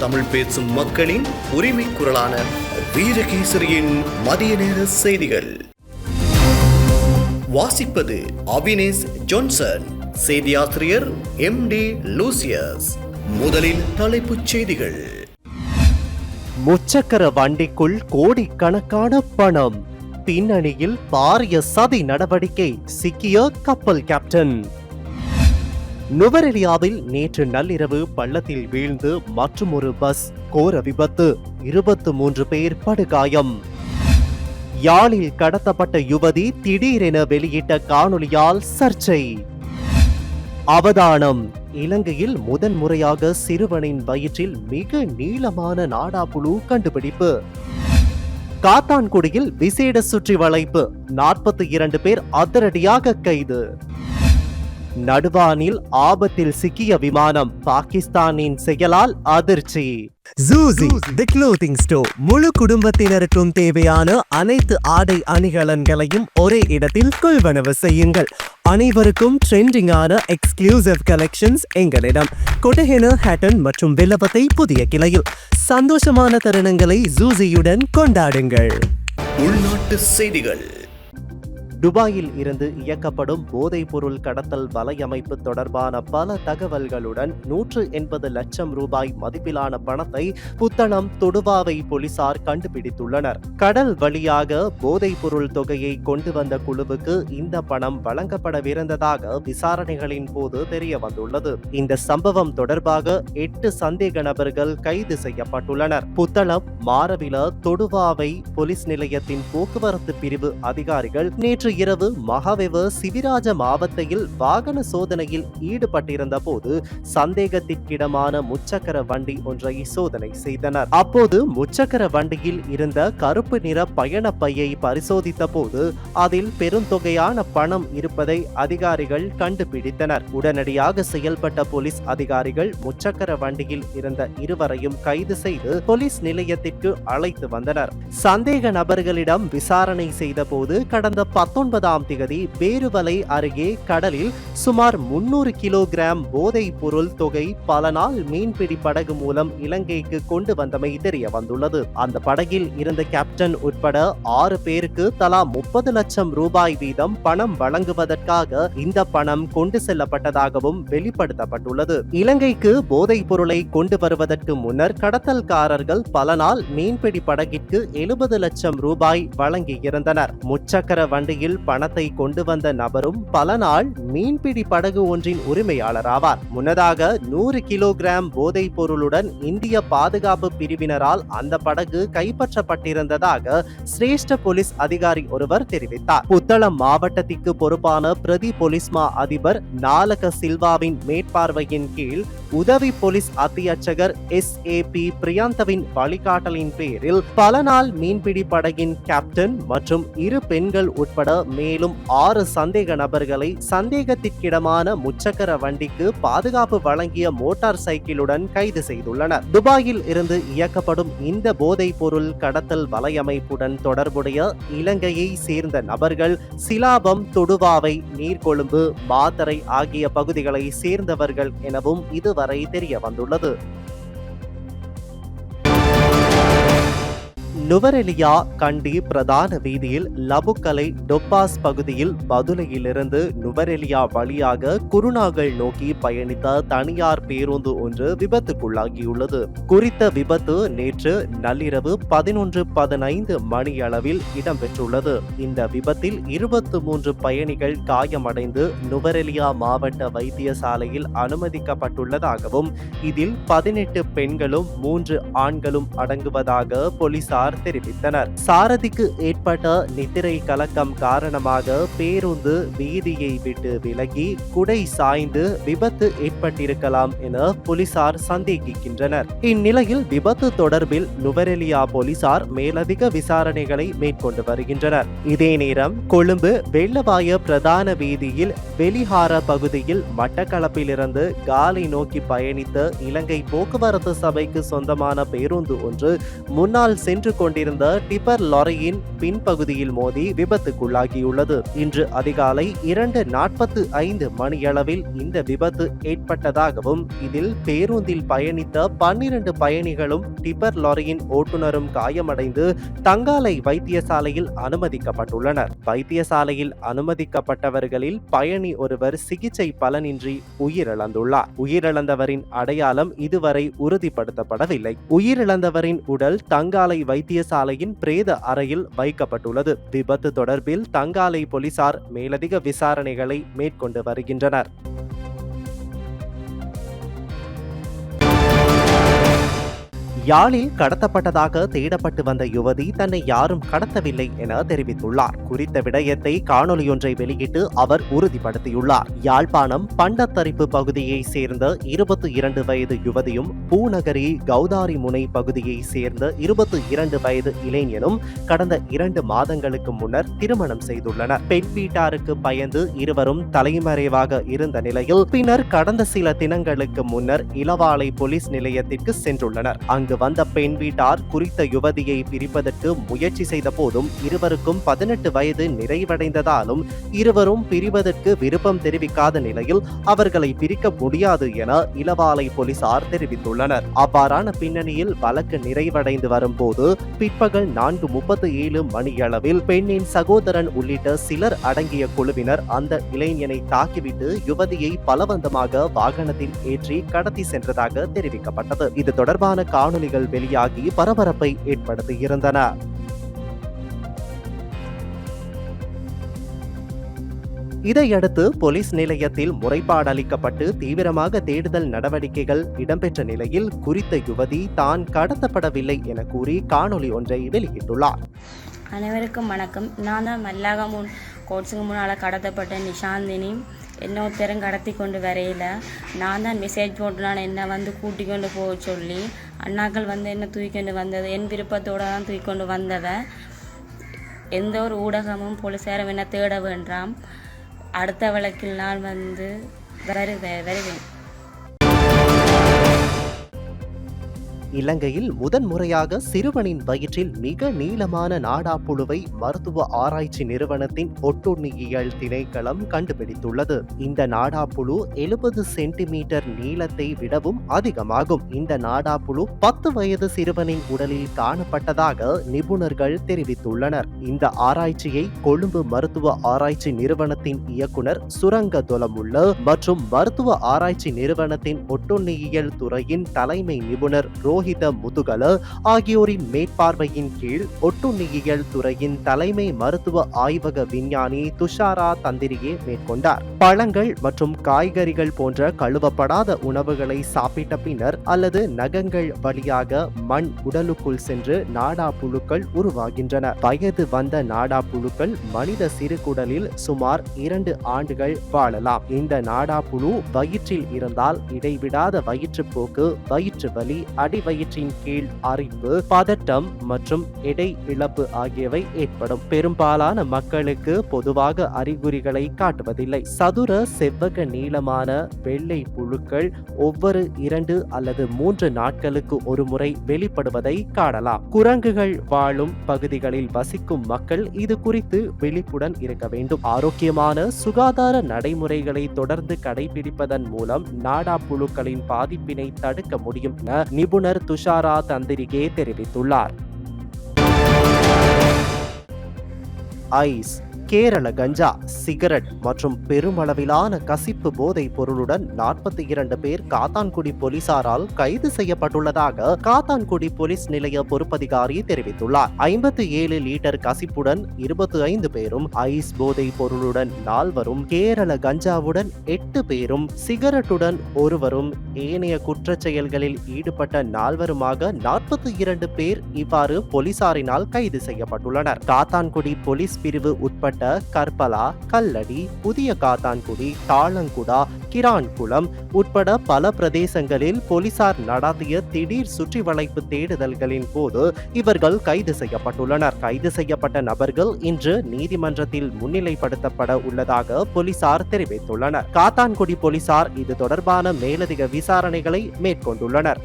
தமிழ் பேசும் மக்களின் உரிமை குரலான வீரகேசரியின் மதிய நேர செய்திகள். வாசிப்பது அவினேஷ் ஜான்சன் செய்தியாசிரியர் எம் டி லூசியஸ். முதலில் தலைப்புச் செய்திகள். முச்சக்கர வண்டிக்குள் கோடிக்கணக்கான பணம். பின்னணியில் பாரிய சதி நடவடிக்கை சிக்கிய கப்பல் கேப்டன் நுவரெலியாவில் நேற்று நள்ளிரவு பள்ளத்தில் வீழ்ந்து மற்றுமொரு பஸ் கோர விபத்து. இருபத்து மூன்று பேர் படுகாயம். யாழில் கடத்தப்பட்ட யுவதி திடீரென வெளியிட்ட காணொலியால் சர்ச்சை. அவதானம். இலங்கையில் முதன்முறையாக சிறுவனின் வயிற்றில் மிக நீளமான நாடாப்புழு கண்டுபிடிப்பு. காத்தான்குடியில் விசேட சுற்றி வளைப்பு நாற்பத்தி இரண்டு பேர் அதிரடியாக கைது. நடுவானில் ஆபத்தில் சிக்கிய விமானம் பாகிஸ்தானின் செயலால் அதிர்ச்சி. ஜூசி தி க்ளோத்திங் ஸ்டோர் முழு குடும்பத்தினருக்கும் தேவையான அனைத்து ஆடை அணிகலன்களையும் ஒரே இடத்தில் கொள்வனவு செய்யுங்கள். அனைவருக்கும் ட்ரெண்டிங்கான எக்ஸ்க்ளூசிவ் கலெக்ஷன்ஸ் எங்களிடம். கொட்டஹென ஹேட்டன் மற்றும் வில்லபத்தை புதிய கிளையில். சந்தோஷமான தருணங்களை ஜூசியுடன் கொண்டாடுங்கள். உள்நாட்டு செய்திகள். துபாயில் இருந்து இயக்கப்படும் போதைப்பொருள் கடத்தல் வலையமைப்பு தொடர்பான பல தகவல்களுடன் நூற்று எண்பது லட்சம் ரூபாய் மதிப்பிலான பணத்தை புத்தளம் தொடுவாவை போலீசார் கண்டுபிடித்துள்ளனர். கடல் வழியாக போதைப்பொருள் தொகையை கொண்டு வந்த குழுவுக்கு இந்த பணம் வழங்கப்படவிருந்ததாக விசாரணைகளின் போது தெரிய வந்துள்ளது இந்த சம்பவம் தொடர்பாக எட்டு சந்தேக நபர்கள் கைது செய்யப்பட்டுள்ளனர். புத்தளம் மாரவில தொடுவாவை போலீஸ் நிலையத்தின் போக்குவரத்து பிரிவு அதிகாரிகள் நேற்று நேற்று இரவு மகாவெவ சிவிராஜ மாவட்டத்தில் வாகன சோதனையில் ஈடுபட்டிருந்த போது சந்தேகத்திற்கிடமான முச்சக்கர வண்டி ஒன்றை சோதனை செய்தனர். அப்போது முச்சக்கர வண்டியில் இருந்த கருப்பு நிற பயண பையை பரிசோதித்த போது அதில் பெருந்தொகையான பணம் இருப்பதை அதிகாரிகள் கண்டுபிடித்தனர். உடனடியாக செயல்பட்ட போலீஸ் அதிகாரிகள் முச்சக்கர வண்டியில் இருந்த இருவரையும் கைது செய்து போலீஸ் நிலையத்திற்கு அழைத்து வந்தனர். சந்தேக நபர்களிடம் விசாரணை செய்தபோது கடந்த பத்தொன்பது பத்தொன்பதாம் திகதி பேருவலை அருகே கடலில் சுமார் முன்னூறு கிலோகிராம் போதைப் பொருள் தொகை பல நாள் மீன்பிடி படகு மூலம் இலங்கைக்கு கொண்டு வந்தமை தெரிய வந்துள்ளது. அந்த படகில் இருந்த கேப்டன் உட்பட ஆறு பேருக்கு தலா முப்பது லட்சம் ரூபாய் வீதம் பணம் வழங்குவதற்காக இந்த பணம் கொண்டு செல்லப்பட்டதாகவும் வெளிப்படுத்தப்பட்டுள்ளது. இலங்கைக்கு போதைப் பொருளை கொண்டு வருவதற்கு முன்னர் கடத்தல்காரர்கள் பல நாள் மீன்பிடி படகிற்கு எழுபது லட்சம் ரூபாய் வழங்கியிருந்தனர். முச்சக்கர வண்டியில் பணத்தை கொண்டு வந்த நபரும் பல நாள் மீன்பிடி படகு ஒன்றின் உரிமையாளர் ஆவார் முன்னதாக நூறு கிலோகிராம் போதைப் பொருளுடன் இந்திய பாதுகாப்பு பிரிவினரால் அந்த படகு கைப்பற்றப்பட்டிருந்ததாக சிரேஷ்ட போலீஸ் அதிகாரி ஒருவர் தெரிவித்தார். புத்தளம் மாவட்டத்திற்கு பொறுப்பான பிரதி போலீஸ்மா அதிபர் நாலக சில்வாவின் மேற்பார்வையின் கீழ் உதவி போலீஸ் அத்தியட்சகர் எஸ் ஏ பி பிரியாந்தவின் வழிகாட்டலின் பேரில் பல நாள் மீன்பிடி படகின் கேப்டன் மற்றும் இரு பெண்கள் உட்பட மேலும் ஆறு சந்தேக நபர்களை சந்தேகத்திற்கிடமான முச்சக்கர வண்டிக்கு பாதுகாப்பு வழங்கிய மோட்டார் சைக்கிளுடன் கைது செய்துள்ளனர். துபாயில் இருந்து இயக்கப்படும் இந்த போதைப் பொருள் கடத்தல் வலையமைப்புடன் தொடர்புடைய இலங்கையை சேர்ந்த நபர்கள் சிலாபம் தொடுவாவை நீர்கொழும்பு மாத்தரை ஆகிய பகுதிகளை சேர்ந்தவர்கள் எனவும் இதுவரை தெரிய வந்துள்ளது. நுவரெலியா கண்டி பிரதான வீதியில் லபுக்கலை டொப்பாஸ் பகுதியில் பதுலையிலிருந்து நுவரெலியா வழியாக குருநாகல் நோக்கி பயணித்த தனியார் பேருந்து ஒன்று விபத்துக்குள்ளாகியுள்ளது. குறித்த விபத்து நேற்று நள்ளிரவு பதினொன்று பதினைந்து மணியளவில் இடம்பெற்றுள்ளது. இந்த விபத்தில் இருபத்து மூன்று பயணிகள் காயமடைந்து நுவரெலியா மாவட்ட வைத்தியசாலையில் அனுமதிக்கப்பட்டுள்ளதாகவும் இதில் பதினெட்டு பெண்களும் மூன்று ஆண்களும் அடங்குவதாக போலீசார் தெரிவித்தனர். சாரதிக்கு ஏற்பட்ட நித்திரை கலக்கம் காரணமாக பேருந்து வீதியை விட்டு விலகி குடை சாய்ந்து விபத்து ஏற்பட்டிருக்கலாம் என போலீசார் சந்தேகிக்கின்றனர். இந்நிலையில் விபத்து தொடர்பில் நுவரெலியா போலீசார் மேலதிக விசாரணைகளை மேற்கொண்டு வருகின்றனர். இதே நேரம் கொழும்பு வெள்ளவாய பிரதான வீதியில் வெளிஹார பகுதியில் மட்டக்களப்பிலிருந்து காலை நோக்கி பயணித்த இலங்கை போக்குவரத்து சபைக்கு சொந்தமான பேருந்து ஒன்று முன்னால் சென்று கொண்ட கொண்டிருந்த டிப்பர் லாரியின் பின்பகுதியில் மோதி விபத்துக்குள்ளாகியுள்ளது. இன்று அதிகாலை இரண்டு நாற்பத்து ஐந்து மணியளவில் இந்த விபத்து ஏற்பட்டதாகவும் இதில் பேருந்தில் பயணித்த பன்னிரண்டு பயணிகளும் டிப்பர் லாரியின் ஓட்டுநரும் காயமடைந்து தங்காலை வைத்தியசாலையில் அனுமதிக்கப்பட்டுள்ளனர். வைத்தியசாலையில் அனுமதிக்கப்பட்டவர்களில் பயணி ஒருவர் சிகிச்சை பலனின்றி உயிரிழந்துள்ளார். உயிரிழந்தவரின் அடையாளம் இதுவரை உறுதிப்படுத்தப்படவில்லை. உயிரிழந்தவரின் உடல் தங்காலை வைத்திய வைத்தியசாலையின் பிரேத அறையில் வைக்கப்பட்டுள்ளது. விபத்து தொடர்பில் தங்காலை போலீசார் மேலதிக விசாரணைகளை மேற்கொண்டு வருகின்றனர். யாழில் கடத்தப்பட்டதாக தேடப்பட்டு வந்த யுவதி தன்னை யாரும் கடத்தவில்லை என தெரிவித்துள்ளார். குறித்த விடயத்தை காணொலியொன்றை வெளியிட்டு அவர் உறுதிப்படுத்தியுள்ளார். யாழ்ப்பாணம் பண்டத்தரிப்பு பகுதியை சேர்ந்த இருபத்தி இரண்டு வயது யுவதியும் பூநகரி கௌதாரி முனை பகுதியை சேர்ந்த இருபத்தி இரண்டு வயது இளைஞனும் கடந்த இரண்டு மாதங்களுக்கு முன்னர் திருமணம் செய்துள்ளனர். பெண் வீட்டாருக்கு பயந்து இருவரும் தலைமறைவாக இருந்த நிலையில் பின்னர் கடந்த சில தினங்களுக்கு முன்னர் இளவாலை போலீஸ் நிலையத்திற்கு சென்றுள்ளனர். அங்கு வந்த பெண் வீட்டார் குறித்த யுவதியை பிரிப்பதற்கு முயற்சி செய்த போதும் இருவருக்கும் பதினெட்டு வயது நிறைவடைந்ததாலும் இருவரும் பிரிவதற்கு விருப்பம் தெரிவிக்காத நிலையில் அவர்களை பிரிக்க முடியாது என இளவாலை போலீசார் தெரிவித்துள்ளனர். அவ்வாறான பின்னணியில் வழக்கு நிறைவடைந்து வரும்போது பிற்பகல் நான்கு முப்பத்தி ஏழு மணியளவில் பெண்ணின் சகோதரன் உள்ளிட்ட சிலர் அடங்கிய குழுவினர் அந்த இளைஞனை தாக்கிவிட்டு யுவதியை பலவந்தமாக வாகனத்தில் ஏற்றி கடத்தி சென்றதாக தெரிவிக்கப்பட்டது. இது தொடர்பான தகவல்கள் வெளியாகி பரபரப்பை ஏற்படுத்தியிருந்தன. இதையடுத்து போலீஸ் நிலையத்தில் முறைப்பாடு அளிக்கப்பட்டு தீவிரமாக தேடுதல் நடவடிக்கைகள் இடம்பெற்ற நிலையில் குறித்த யுவதி தான் கடத்தப்படவில்லை என கூறி காணொலி ஒன்றை வெளியிட்டுள்ளார். அனைவருக்கும் வணக்கம். நான் தான் மல்லாக முன் கோட்ஸுக்கு முன்னால் கடத்தப்பட்ட நிஷாந்தினி. என்ன ஒருத்தரும் கடத்தி கொண்டு வரையில். நான் தான் மெசேஜ் போட்டு நான் என்னை வந்து கூட்டி கொண்டு போக சொல்லி அண்ணாக்கள் வந்து என்ன தூக்கிக்கொண்டு வந்தது. என் விருப்பத்தோடு தான் தூக்கிக்கொண்டு வந்தவன் எந்த ஒரு ஊடகமும் போலீஸாரும் என்ன தேட வேண்டாம். அடுத்த வழக்கில் நான் வந்து வருவேன் வருவேன். இலங்கையில் முதன்முறையாக சிறுவனின் வயிற்றில் மிக நீளமான நாடாப்புழுவை மருத்துவ ஆராய்ச்சி நிறுவனத்தின் ஒட்டுண்ணியியல் திணைக்களம் கண்டுபிடித்துள்ளது. இந்த நாடாப்புழு எழுபது சென்டிமீட்டர் நீளத்தை விடவும் அதிகமாகும். இந்த நாடாப்புழு பத்து வயது சிறுவனின் உடலில் காணப்பட்டதாக நிபுணர்கள் தெரிவித்துள்ளனர். இந்த ஆராய்ச்சியை கொழும்பு மருத்துவ ஆராய்ச்சி நிறுவனத்தின் இயக்குனர் சுரங்க தொலமுள்ள மற்றும் மருத்துவ ஆராய்ச்சி நிறுவனத்தின் ஒட்டுண்ணியியல் துறையின் தலைமை நிபுணர் ரோ. ரோஹித முதுகல ஆகியோரின் மேற்பார்வையின் கீழ் ஒட்டுண்ணியியல் துறையின் தலைமை மருத்துவ ஆய்வக விஞ்ஞானி துஷாரா தந்திரியே மேற்கொண்டார். பழங்கள் மற்றும் காய்கறிகள் போன்ற கழுவப்படாத உணவுகளை சாப்பிட்ட பின்னர் அல்லது நகங்கள் வழியாக மண் உடலுக்குள் சென்று நாடா புழுக்கள் உருவாகின்றன. வயது வந்த நாடா புழுக்கள் மனித சிறுகுடலில் சுமார் இரண்டு ஆண்டுகள் வாழலாம். இந்த நாடா புழு வயிற்றில் இருந்தால் இடைவிடாத வயிற்றுப்போக்கு வயிற்று வலி அடிவயிற்றின் கீழ் அரிப்பு பதட்டம் மற்றும் எடை இழப்பு ஆகியவை ஏற்படும். பெரும்பாலான மக்களுக்கு பொதுவாக அறிகுறிகளை காட்டுவதில்லை. சதுர செவ்வக நீளமான வெள்ளை புழுக்கள் ஒவ்வொரு இரண்டு அல்லது மூன்று நாட்களுக்கு ஒரு முறை வெளிப்படுவதை காணலாம். குரங்குகள் வாழும் பகுதிகளில் வசிக்கும் மக்கள் இது குறித்து விழிப்புடன் இருக்க வேண்டும். ஆரோக்கியமான சுகாதார நடைமுறைகளை தொடர்ந்து கடைபிடிப்பதன் மூலம் நாடா புழுக்களின் பாதிப்பினை தடுக்க முடியும் என நிபுணர் துஷாரா தந்திரிகே தெரிவித்துள்ளார். ஐஸ் கேரள கஞ்சா சிகரெட் மற்றும் பெருமளவிலான கசிப்பு போதைப் பொருளுடன் நாற்பத்தி இரண்டு பேர் காத்தான்குடி போலீசாரால் கைது செய்யப்பட்டுள்ளதாக காத்தான்குடி போலீஸ் நிலைய பொறுப்பதிகாரி தெரிவித்துள்ளார். ஐம்பத்தி ஏழு லிட்டர் கசிப்புடன் இருபத்தி ஐந்து பேரும் ஐஸ் போதைப் பொருளுடன் நால்வரும் கேரள கஞ்சாவுடன் எட்டு பேரும் சிகரெட்டுடன் ஒருவரும் ஏனைய குற்றச் செயல்களில் ஈடுபட்ட நால்வருமாக நாற்பத்தி இரண்டு பேர் இவ்வாறு போலீசாரினால் கைது செய்யப்பட்டுள்ளனர். காத்தான்குடி போலீஸ் பிரிவு உட்பட்ட கற்பலா கல்லடி புதிய காத்தான்குடி தாளங்குடா கிரான்குளம் உட்பட பல பிரதேசங்களில் போலீசார் நடத்திய திடீர் சுற்றி வளைப்பு தேடுதல்களின் போது இவர்கள் கைது செய்யப்பட்டுள்ளனர். கைது செய்யப்பட்ட நபர்கள் இன்று நீதிமன்றத்தில் முன்னிலைப்படுத்தப்பட உள்ளதாக போலீசார் தெரிவித்துள்ளனர். காத்தான்குடி போலீசார் இது தொடர்பான மேலதிக விசாரணைகளை மேற்கொண்டுள்ளனர்.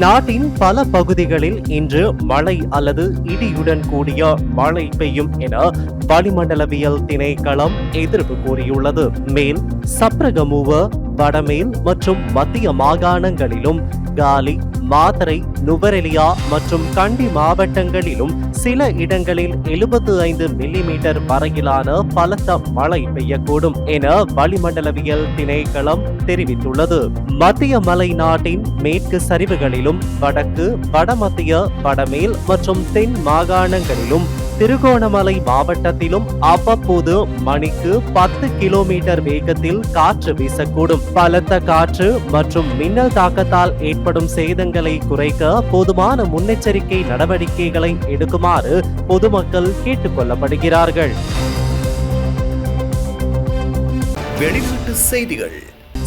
நாட்டின் பல பகுதிகளில் இன்று மழை அல்லது இடியுடன் கூடிய மழை பெய்யும் என வளிமண்டலவியல் திணைக்களம் எதிர்ப்பு கூறியுள்ளது. மேல் சப்ரகமுவ வடமேல் மற்றும் மத்திய மாகாணங்களிலும் காலி மாதரை நுவரெலியா மற்றும் கண்டி மாவட்டங்களிலும் சில இடங்களில் எழுபத்து ஐந்து மில்லிமீட்டர் வரையிலான பலத்த மழை பெய்யக்கூடும் என வளிமண்டலவியல் திணைக்களம் தெரிவித்துள்ளது. மத்திய மலை நாட்டின் மேற்கு சரிவுகளிலும் வடக்கு வடமத்திய வடமேல் மற்றும் தென் மாகாணங்களிலும் திருகோணமலை மாவட்டத்திலும் அவ்வப்போது மணிக்கு பத்து கிலோமீட்டர் வேகத்தில் காற்று வீசக்கூடும். பலத்த காற்று மற்றும் மின்னல் தாக்கத்தால் ஏற்படும் சேதங்களை குறைக்க போதுமான முன்னெச்சரிக்கை நடவடிக்கைகளை எடுக்குமாறு பொதுமக்கள் கேட்டுக்கொள்ளப்படுகிறார்கள். வெளிநாட்டு செய்திகள்.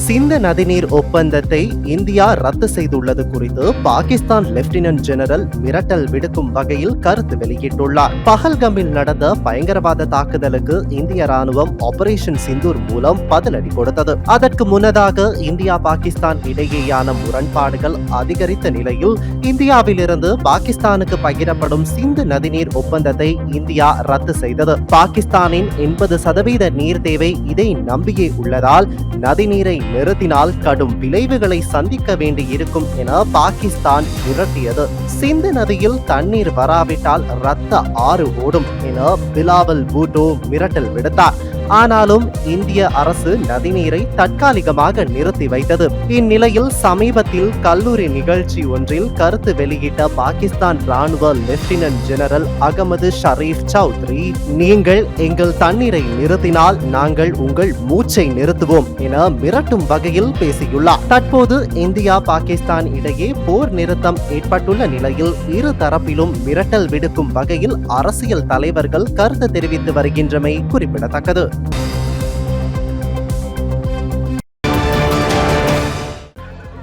சிந்த நதிநீர் ஒப்பந்தத்தை இந்தியா ரத்து செய்துள்ளது குறித்து பாகிஸ்தான் லெப்டினன்ட் ஜெனரல் மிரட்டல் விடுக்கும் வகையில் கருத்து வெளியிட்டுள்ளார். பகல்கமில் நடந்த பயங்கரவாத தாக்குதலுக்கு இந்திய ராணுவம் ஆபரேஷன் சிந்தூர் மூலம் பதிலடி கொடுத்தது. அதற்கு முன்னதாக இந்தியா பாகிஸ்தான் இடையேயான முரண்பாடுகள் அதிகரித்த நிலையில் இந்தியாவிலிருந்து பாகிஸ்தானுக்கு பகிரப்படும் சிந்து நதிநீர் ஒப்பந்தத்தை இந்தியா ரத்து செய்தது. பாகிஸ்தானின் எண்பது சதவீத நீர் தேவை இதை நம்பியே உள்ளதால் நதிநீரை நிறுத்தினால் கடும் விளைவுகளை சந்திக்க வேண்டியிருக்கும் என பாகிஸ்தான் மிரட்டியது சிந்து நதியில் தண்ணீர் வராவிட்டால் ரத்த ஆறு ஓடும் என பிலாவல் பூட்டோ மிரட்டல் விடுத்தார். ஆனாலும் இந்திய அரசு நதிநீரை தற்காலிகமாக நிறுத்தி வைத்தது. இந்நிலையில் சமீபத்தில் கல்லூரி நிகழ்ச்சி ஒன்றில் கருத்து வெளியிட்ட பாகிஸ்தான் ராணுவ லெப்டினன்ட் ஜெனரல் அகமது ஷரீப் சௌத்ரி நீங்கள் எங்கள் தண்ணீரை நிறுத்தினால் நாங்கள் உங்கள் மூச்சை நிறுத்துவோம் என மிரட்டும் வகையில் பேசியுள்ளார். தற்போது இந்தியா பாகிஸ்தான் இடையே போர் நிறுத்தம் ஏற்பட்டுள்ள நிலையில் இரு தரப்பிலும் மிரட்டல் விடுக்கும் வகையில் அரசியல் தலைவர்கள் கருத்து தெரிவித்து வருகின்றமை குறிப்பிடத்தக்கது. Bye.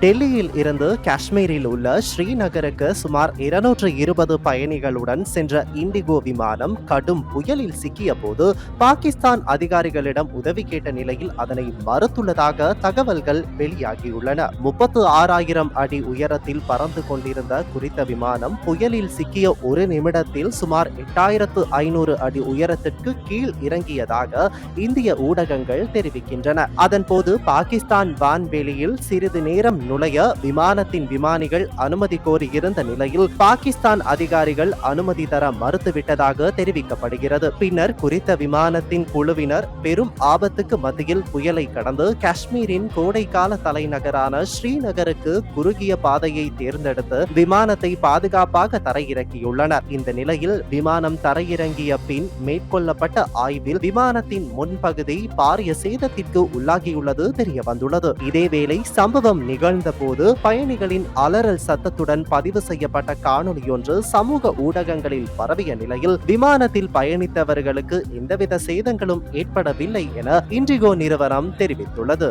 டெல்லியில் இருந்து காஷ்மீரில் உள்ள ஸ்ரீநகருக்கு சுமார் இருநூற்று இருபது பயணிகளுடன் சென்ற இண்டிகோ விமானம் கடும் புயலில் சிக்கிய போது பாகிஸ்தான் அதிகாரிகளிடம் உதவி கேட்ட நிலையில் அதனை மறுத்துள்ளதாக தகவல்கள் வெளியாகியுள்ளன. முப்பத்து ஆறாயிரம் அடி உயரத்தில் பறந்து கொண்டிருந்த குறித்த விமானம் புயலில் சிக்கிய ஒரு நிமிடத்தில் சுமார் எட்டாயிரத்து ஐநூறு அடி உயரத்திற்கு கீழ் இறங்கியதாக இந்திய ஊடகங்கள் தெரிவிக்கின்றன. அதன்போது பாகிஸ்தான் வான்வெளியில் சிறிது நேரம் நுழைய விமானத்தின் விமானிகள் அனுமதி கோரியிருந்த நிலையில் பாகிஸ்தான் அதிகாரிகள் அனுமதி தர மறுத்துவிட்டதாக தெரிவிக்கப்படுகிறது. பின்னர் குறித்த விமானத்தின் குழுவினர் பெரும் ஆபத்துக்கு மத்தியில் புயலை கடந்து காஷ்மீரின் கோடைக்கால தலைநகரான ஸ்ரீநகருக்கு குறுகிய பாதையை தேர்ந்தெடுத்து விமானத்தை பாதுகாப்பாக தரையிறக்கியுள்ளனர். இந்த நிலையில் விமானம் தரையிறங்கிய பின் மேற்கொள்ளப்பட்ட ஆய்வில் விமானத்தின் முன்பகுதி பாரிய சேதத்திற்கு உள்ளாகியுள்ளது தெரிய வந்துள்ளது இதேவேளை சம்பவம் நிகழ்ந்த போது பயணிகளின் அலறல் சத்தத்துடன் பதிவு செய்யப்பட்ட காணொளியொன்று சமூக ஊடகங்களில் பரவிய நிலையில் விமானத்தில் பயணித்தவர்களுக்கு எந்தவித சேதங்களும் ஏற்படவில்லை என இண்டிகோ நிறுவனம் தெரிவித்துள்ளது.